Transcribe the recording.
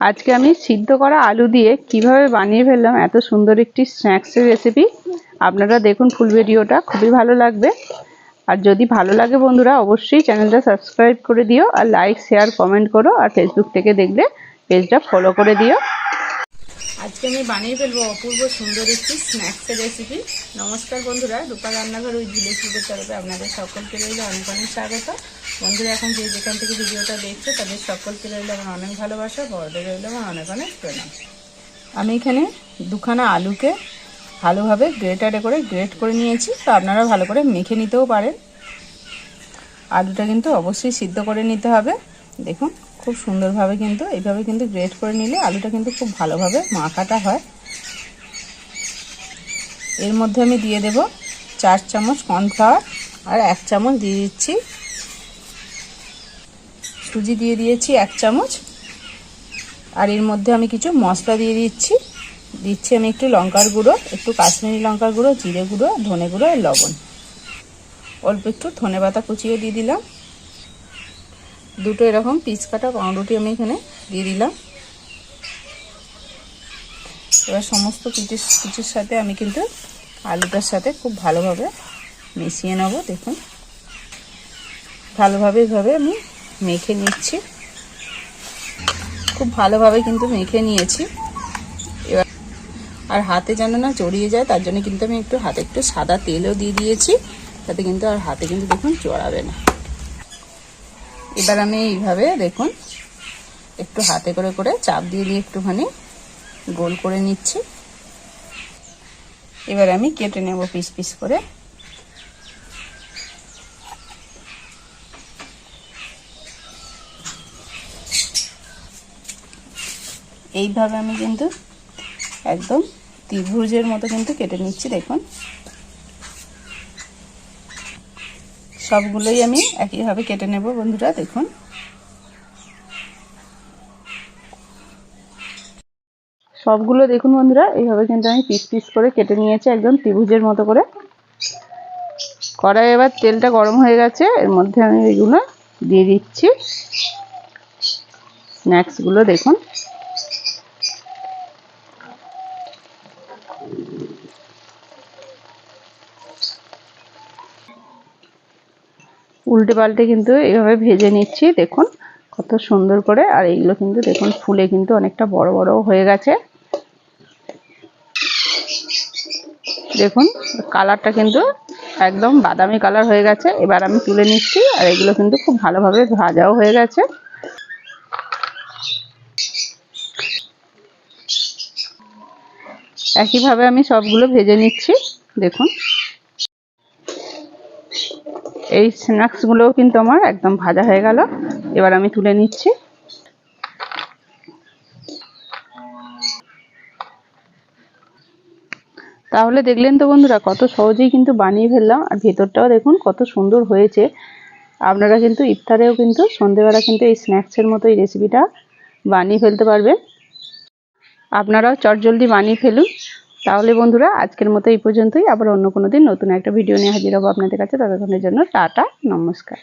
আজকে আমি সিদ্ধ করা আলু দিয়ে কীভাবে বানিয়ে ফেললাম এত সুন্দর একটি স্ন্যাক্সের রেসিপি আপনারা দেখুন ফুল ভিডিওটা, খুবই ভালো লাগবে। আর যদি ভালো লাগে বন্ধুরা, অবশ্যই চ্যানেলটা সাবস্ক্রাইব করে দিও আর লাইক শেয়ার কমেন্ট করো। আর ফেসবুক থেকে দেখলে পেজটা ফলো করে দিও। আজকে আমি বানিয়ে ফেলব অপূর্ব সুন্দর একটি স্ন্যাক্সের রেসিপি নমস্কার বন্ধুরা, রূপা রান্নাঘর ওই ভিলেজগুলোর তরফে আপনাদের সকলকে রইল অনেক অনেক স্বাগত। বন্ধুরা, এখন যে যেখান থেকে ভিডিওটা দেখছে, তাদের সকলকে রইল আমার অনেক ভালোবাসা, বড়দের রইল আমার অনেক অনেক প্রণাম। আমি এখানে দুখানা আলুকে ভালোভাবে গ্রেটারে করে গ্রেট করে নিয়েছি, তো আপনারা ভালো করে মেখে নিতেও পারেন। আলুটা কিন্তু অবশ্যই সিদ্ধ করে নিতে হবে। দেখুন। খুব সুন্দরভাবে কিন্তু, এইভাবে কিন্তু গ্রেট করে নিলে আলুটা কিন্তু খুব ভালোভাবে মাখাটা হয়। এর মধ্যে আমি দিয়ে দেব চার চামচ কর্নফ্লাওয়ার আর এক চামচ দিয়ে দিচ্ছি। সুজি দিয়ে দিয়েছি এক চামচ। আর এর মধ্যে আমি কিছু মশলা দিয়ে দিচ্ছি। দিচ্ছি আমি একটু লঙ্কার গুঁড়ো, একটু কাশ্মীরি লঙ্কার গুঁড়ো, জিরে গুঁড়ো, ধনে গুঁড়ো আর লবণ। অল্প একটু ধনে পাতা কুচিয়ে দিয়ে দিলাম। দুটো এরকম পিস কাটা পাউরুটি আমি এখানে দিয়ে দিলাম। এবার সমস্ত কিছু কিছুর সাথে আমি কিন্তু আলুটার সাথে খুব ভালোভাবে মিশিয়ে নেব, দেখুন। ভালোভাবে এইভাবে আমি মেখে নিচ্ছি। খুব ভালোভাবে কিন্তু মেখে নিয়েছি। এবার আর হাতে যেন না জড়িয়ে যায়, তার জন্য কিন্তু আমি একটু হাতে একটু সাদা তেলও দিয়ে দিয়েছি, তাতে কিন্তু আর হাতে কিন্তু দেখুন চড়াবে না। এবার আমি এইভাবে দেখুন, একটু হাতে করে করে চাপ দিয়ে দিয়ে একটুখানি গোল করে নিচ্ছি। এবার আমি কেটে নেব পিস পিস করে। এইভাবে আমি কিন্তু একদম ত্রিভুজের মতো কিন্তু কেটে নিচ্ছি, দেখুন। সবগুলোই আমি একইভাবে কেটে নেব বন্ধুরা, দেখুন। সবগুলো দেখুন বন্ধুরা, এইভাবে কিন্তু আমি পিস পিস করে কেটে নিয়েছি, একদম ত্রিভুজের মতো করে। কড়াই এবার তেলটা গরম হয়ে গেছে, এর মধ্যে আমি এগুলো দিয়ে দিচ্ছি। স্ন্যাক্সগুলো দেখুন। উল্টে পাল্টে কিন্তু এইভাবে ভেজে নিচ্ছি, দেখুন কত সুন্দর করে। আর এইগুলো কিন্তু দেখুন ফুলে কিন্তু অনেকটা বড় বড় হয়ে গেছে। দেখুন, কালারটা কিন্তু একদম বাদামি কালার হয়ে গেছে। এবার আমি তুলে নিচ্ছি, আর এগুলো কিন্তু খুব ভালোভাবে ভাজাও হয়ে গেছে। একইভাবে আমি সবগুলো ভেজে নিচ্ছি, দেখুন। এই স্ন্যাক্সগুলোও কিন্তু আমার একদম ভাজা হয়ে গেল। এবার আমি তুলে নিচ্ছি। তাহলে দেখলেন তো বন্ধুরা, কত সহজেই কিন্তু বানিয়ে ফেললাম। আর ভেতরটাও দেখুন, কত সুন্দর হয়েছে। আপনারা কিন্তু ইফতারেও কিন্তু সন্ধেবেলা কিন্তু এই স্ন্যাক্সের মতো এই রেসিপিটা বানিয়ে ফেলতে পারবেন। আপনারাও চটজলদি বানিয়ে ফেলুন। তাহলে বন্ধুরা, আজকের মতো এই পর্যন্তই। আবার অন্য কোনো দিন নতুন একটা ভিডিও নিয়ে হাজির হব আপনাদের কাছে। ততক্ষণের জন্য টাটা, নমস্কার।